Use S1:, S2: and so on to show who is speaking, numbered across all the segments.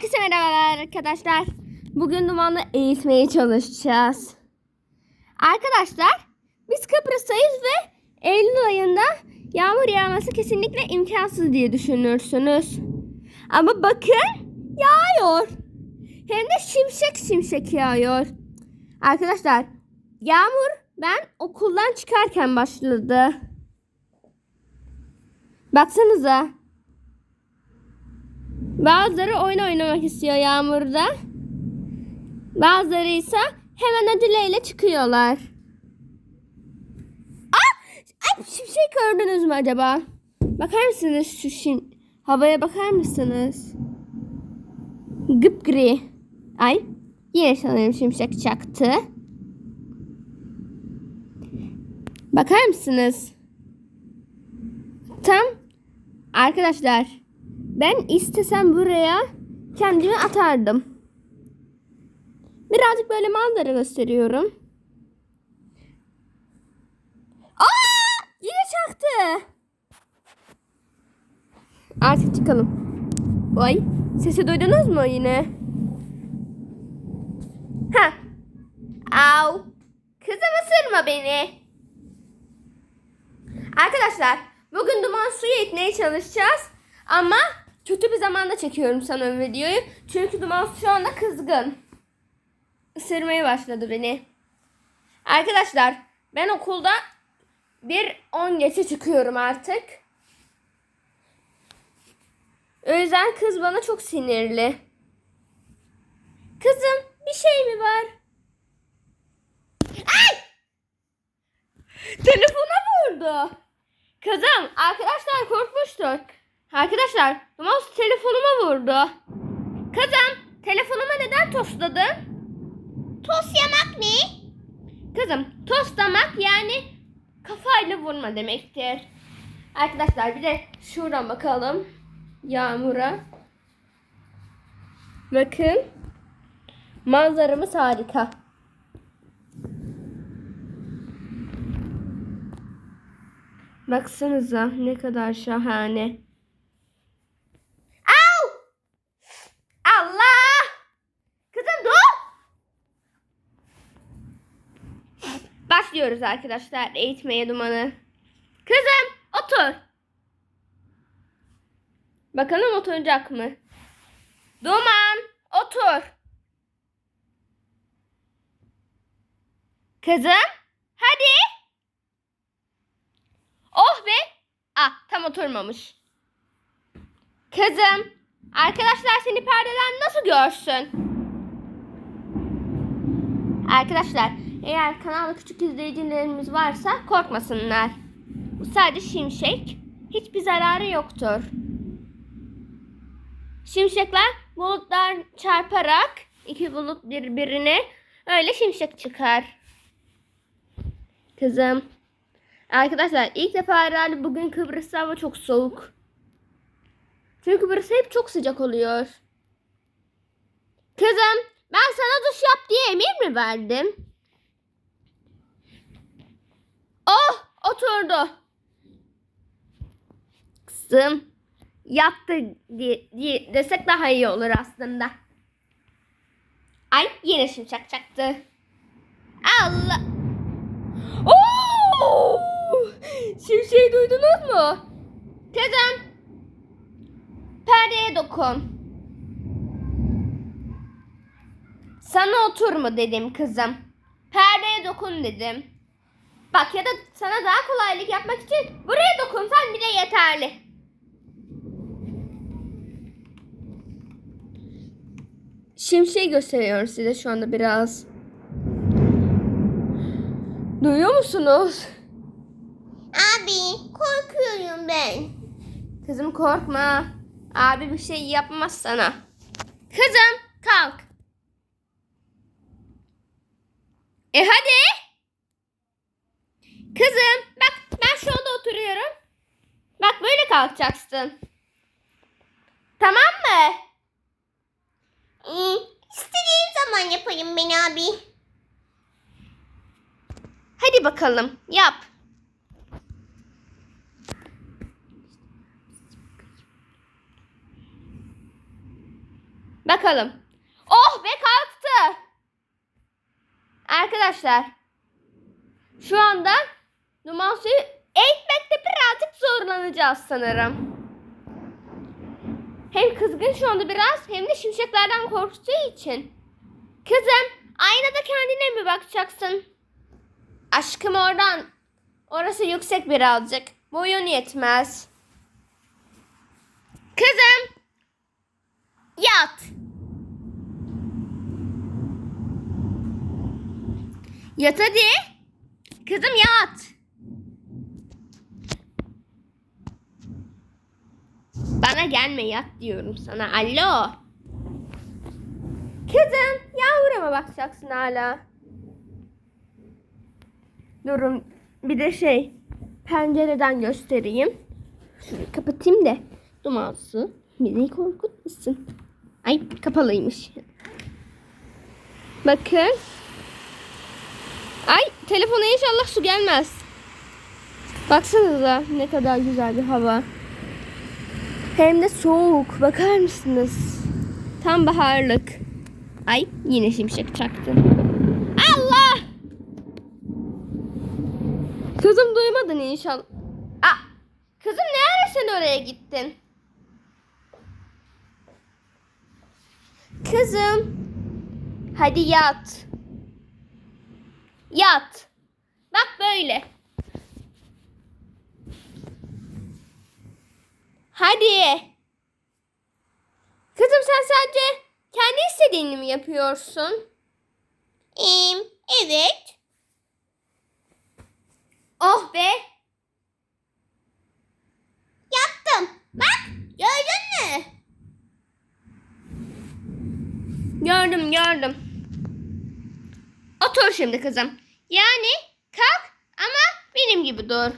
S1: Herkese merhabalar arkadaşlar. Bugün dumanı eğitmeye çalışacağız. Arkadaşlar biz Kıbrıs'tayız ve Eylül ayında yağmur yağması kesinlikle imkansız diye düşünürsünüz. Ama bakın yağıyor. Hem de şimşek şimşek yağıyor. Arkadaşlar yağmur ben okuldan çıkarken başladı. Baksanıza. Bazıları oyun oynamak istiyor yağmurda. Bazıları ise hemen aceleyle çıkıyorlar. Aa! Ay, şimşek gördünüz mü acaba? Bakar mısınız şu şim havaya bakar mısınız? Gıpgri. Ay yine sanırım şimşek çaktı. Bakar mısınız? Tam arkadaşlar ben istesem buraya kendimi atardım. Birazcık böyle manzara gösteriyorum. Aa! Yine çaktı. Artık çıkalım. Vay. Sesi duydunuz mu yine? Ha. Au. Kızım ısırma beni. Arkadaşlar bugün duman suyu itmeye çalışacağız. Ama kötü bir zamanda çekiyorum sana videoyu. Çünkü duman şu anda kızgın. Isırmaya başladı beni. Arkadaşlar ben okulda bir 10 geçe çıkıyorum artık. O yüzden kız bana çok sinirli. Kızım bir şey mi var? Ay! Telefona vurdu. Kızım arkadaşlar korkmuştuk. Arkadaşlar mouse telefonuma vurdu. Kızım telefonuma neden tosladın? Tost yemek ne? Kızım toslamak yani kafayla vurma demektir. Arkadaşlar bir de şuradan bakalım. Yağmura. Bakın. Manzaramız harika. Baksanıza ne kadar şahane. Au! Allah! Kızım dur! Başlıyoruz arkadaşlar eğitmeye dumanı. Kızım otur. Bakalım oturacak mı? Duman otur. Kızım hadi. Oh be. Ah tam oturmamış. Kızım arkadaşlar seni perdeden nasıl görsün? Arkadaşlar eğer kanalda küçük izleyicilerimiz varsa korkmasınlar. Bu sadece şimşek. Hiçbir zararı yoktur. Şimşekler bulutlar çarparak iki bulut birbirine öyle şimşek çıkar. Kızım. Arkadaşlar ilk defa herhalde bugün Kıbrıs'ta hava çok soğuk. Çünkü burası hep çok sıcak oluyor. Kızım ben sana duş yap diye emir mi verdim? Oh oturdu. Kızım yattı diye, diye desek daha iyi olur aslında. Ay yine şimşek çaktı. Allah. Oo! Şimşeği duydunuz mu? Kızım. Perdeye dokun. Sana oturma dedim kızım. Perdeye dokun dedim. Bak ya da sana daha kolaylık yapmak için buraya dokunsan bile yeterli. Şimşeği gösteriyorum size şu anda biraz. Duyuyor musunuz?
S2: Abi korkuyorum ben.
S1: Kızım korkma. Abi bir şey yapmaz sana. Kızım kalk. E hadi. Kızım bak ben şu anda oturuyorum. Bak böyle kalkacaksın. Tamam mı?
S2: Ee, istediğim zaman yapayım ben abi.
S1: Hadi bakalım yap. Bakalım. Oh be kalktı. Arkadaşlar. Şu anda duman suyu eğitmekte birazcık zorlanacağız sanırım. Hem kızgın şu anda biraz hem de şimşeklerden korktuğu için. Kızım aynada kendine mi bakacaksın? Aşkım oradan. Orası yüksek birazcık. Boyun yetmez. Kızım. Yat. Yat hadi. Kızım yat. Bana gelme yat diyorum sana. Alo. Kızım yavruma bakacaksın hala. Durun bir de şey pencereden göstereyim. Şurayı kapatayım da dumansı beni korkutmasın. Ay kapalıymış. Bakın. Ay telefona inşallah su gelmez. Baksanıza ne kadar güzel bir hava. Hem de soğuk. Bakar mısınız? Tam baharlık. Ay yine şimşek çaktı. Allah! Kızım duymadın inşallah. Aa, kızım ne ara sen oraya gittin? Kızım. Hadi yat. Yat. Bak böyle. Hadi. Kızım sen sadece kendi istediğini mi yapıyorsun?
S2: Ee, evet.
S1: Oh be.
S2: Yaptım. Bak gördün mü?
S1: Gördüm gördüm. Otur şimdi kızım. Yani kalk ama benim gibi dur.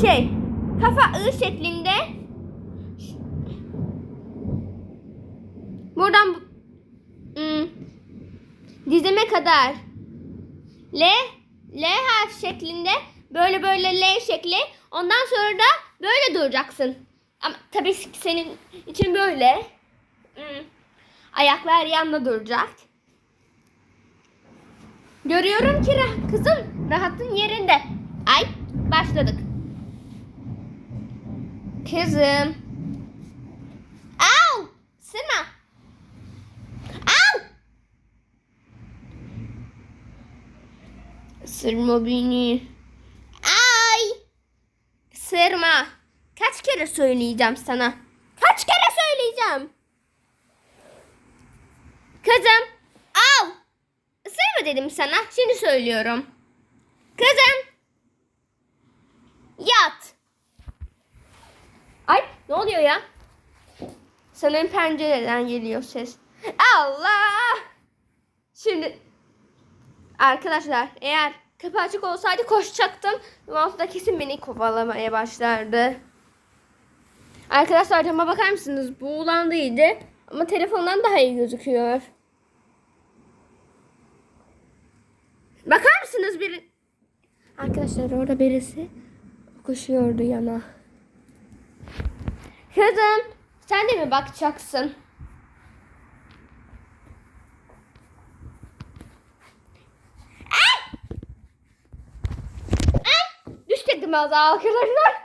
S1: Şey kafa I şeklinde. Buradan hmm, dizime kadar L L harf şeklinde böyle böyle L şekli. Ondan sonra da böyle duracaksın. Ama tabii senin için böyle. Hmm. Ayaklar yanında duracak. Görüyorum ki kızım rahatın yerinde. Ay başladık. Kızım. Au! Sırma. Au! Sırma beni.
S2: Ay.
S1: Sırma. Kaç kere söyleyeceğim sana? Kaç kere söyleyeceğim? Kızım. Al. Isırma dedim sana. Şimdi söylüyorum. Kızım. Yat. Ne oluyor ya? Sanırım pencereden geliyor ses. Allah. Şimdi arkadaşlar eğer kapı açık olsaydı koşacaktım. Mouse da kesin beni kovalamaya başlardı. Arkadaşlar cama bakar mısınız? Bu ulan değildi. Ama telefondan daha iyi gözüküyor. Bakar mısınız bir Arkadaşlar orada birisi koşuyordu yana. Kızım sen de mi bakacaksın? Ay! Ay! Düştüm az arkadaşlar.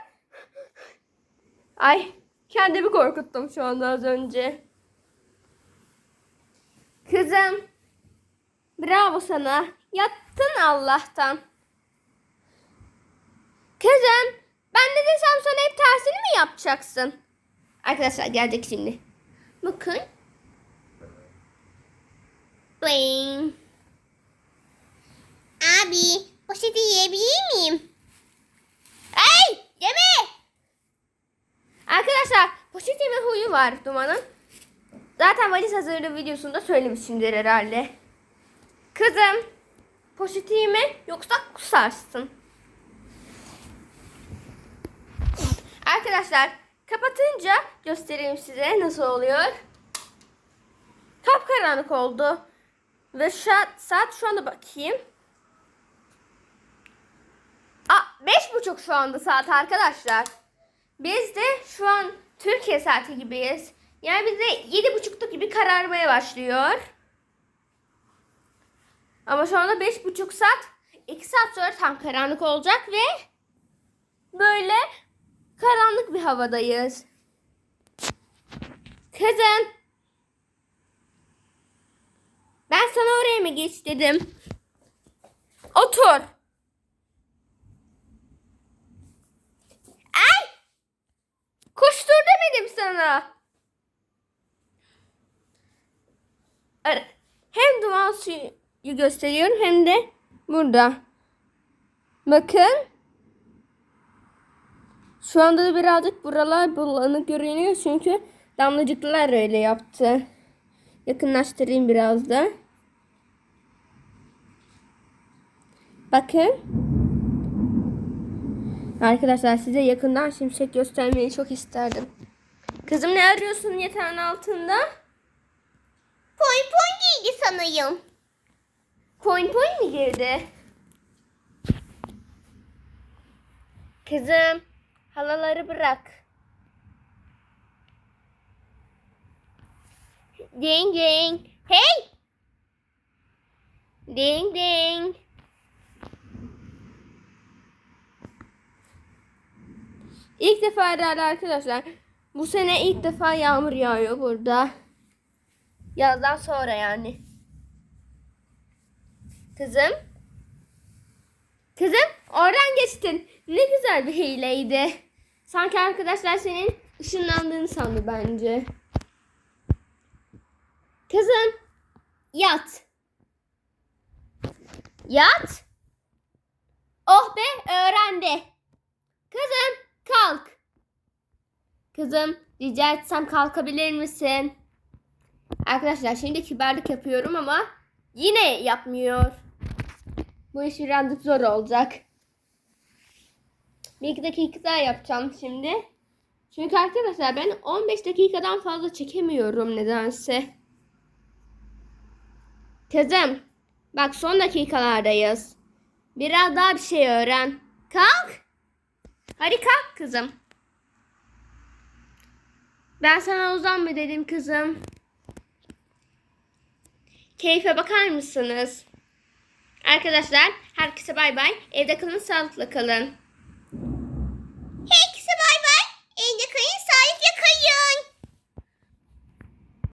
S1: Ay kendimi korkuttum şu anda az önce. Kızım. Bravo sana. Yattın Allah'tan. Kızım. Ben de desem sana hep tersini mi yapacaksın? Arkadaşlar gelecek şimdi. Bakın. Bling.
S2: Abi poşeti yiyebilir miyim?
S1: Ay! Yeme! Arkadaşlar poşet yeme huyu var Duman'ın. Zaten valiz hazırlığı videosunda söylemişimdir herhalde. Kızım poşeti yeme yoksa kusarsın. Arkadaşlar kapatınca göstereyim size nasıl oluyor. Kapkaranlık oldu. Ve an- saat şu anda bakayım. Aa, beş buçuk şu anda saat arkadaşlar. Biz de şu an Türkiye saati gibiyiz. Yani biz de yedi buçukta gibi kararmaya başlıyor. Ama şu anda beş buçuk saat, iki saat sonra tam karanlık olacak ve böyle karanlık bir havadayız. Kızım. Ben sana oraya mı geç dedim. Otur. Ay! Koştur demedim sana. Hem duman suyu gösteriyorum hem de burada. Bakın. Şu anda da birazcık buralar bulanık görünüyor çünkü damlacıklar öyle yaptı. Yakınlaştırayım biraz da. Bakın. Arkadaşlar size yakından şimşek göstermeyi çok isterdim. Kızım ne arıyorsun yatağın altında?
S2: Poy poy giydi sanayım.
S1: Coin coin mi girdi? Kızım halaları bırak. Ding ding. Hey! Ding ding. İlk defa herhalde arkadaşlar. Bu sene ilk defa yağmur yağıyor burada. Yazdan sonra yani. Kızım. Kızım oradan geçtin. Ne güzel bir hileydi. Sanki arkadaşlar senin ışınlandığını sandı bence. Kızım yat. Yat. Oh be öğrendi. Kızım kalk. Kızım rica etsem kalkabilir misin? Arkadaşlar şimdi kibarlık yapıyorum ama yine yapmıyor. Bu iş birazcık zor olacak. Bir iki dakika daha yapacağım şimdi. Çünkü arkadaşlar ben 15 dakikadan fazla çekemiyorum nedense. Kızım bak son dakikalardayız. Biraz daha bir şey öğren. Kalk. Hadi kalk kızım. Ben sana uzanma dedim kızım. Keyfe bakar mısınız? Arkadaşlar herkese bay bay. Evde kalın sağlıklı kalın.
S2: Herkese bay bay. Evde kayın sahip yakayın.